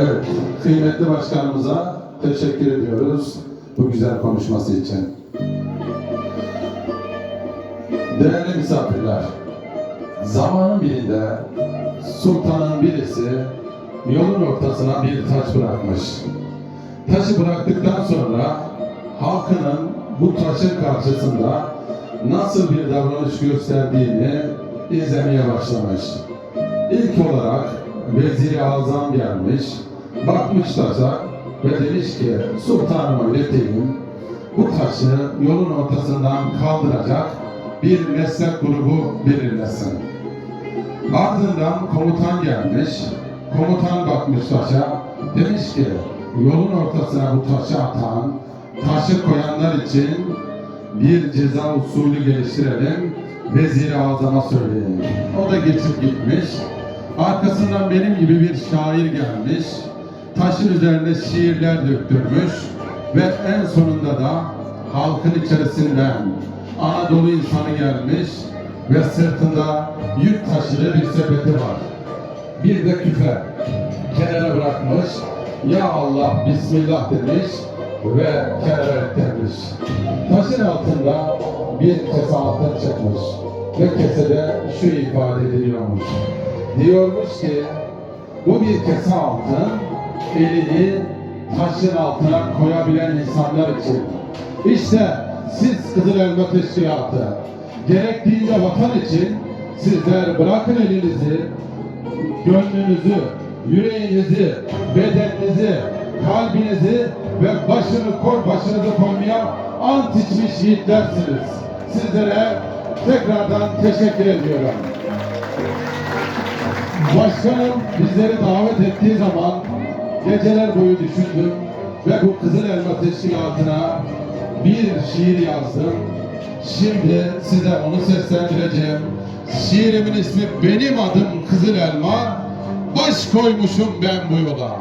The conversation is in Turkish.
Evet, kıymetli başkanımıza teşekkür ediyoruz bu güzel konuşması için. Değerli misafirler, zamanın birinde sultanın birisi yolun ortasına bir taş bırakmış. Taşı bıraktıktan sonra halkının bu taşın karşısında nasıl bir davranış gösterdiğini izlemeye başlamış. İlk olarak Vezir-i Azam gelmiş, bakmış taşa ve demiş ki sultanıma ileteyim bu taşı yolun ortasından kaldıracak bir meslek grubu belirlesin. Ardından komutan gelmiş, komutan bakmış taşa, demiş ki yolun ortasına bu taşı atan, taşı koyanlar için bir ceza usulü geliştirelim, Vezir-i Azam'a söyleyin. O da geçip gitmiş. Arkasından benim gibi bir şair gelmiş. Taşın üzerine şiirler döktürmüş. Ve en sonunda da halkın içerisinden Anadolu insanı gelmiş ve sırtında yük taşıdığı bir sepeti var. Bir de küfe kenara bırakmış. Ya Allah Bismillah demiş ve kenara ettirmiş. Taşın altında bir kese altın çıkmış ve kesede şu ifade ediliyormuş. Diyormuş ki bu bir kese altın elini taşın altına koyabilen insanlar için. İşte siz Kızıl Elma Teşkilatı gerektiğinde vatan için sizler bırakın elinizi, gönlünüzü, yüreğinizi, bedeninizi, kalbinizi ve başını kor başınızı koymaya ant içmiş yiğitlersiniz. Sizlere tekrardan teşekkür ediyorum. Başkanım bizleri davet ettiği zaman geceler boyu düşündüm ve bu Kızıl Elma Teşkilatı'na bir şiir yazdım. Şimdi size onu seslendireceğim. Şiirimin ismi Benim Adım Kızıl Elma, baş koymuşum ben bu yola.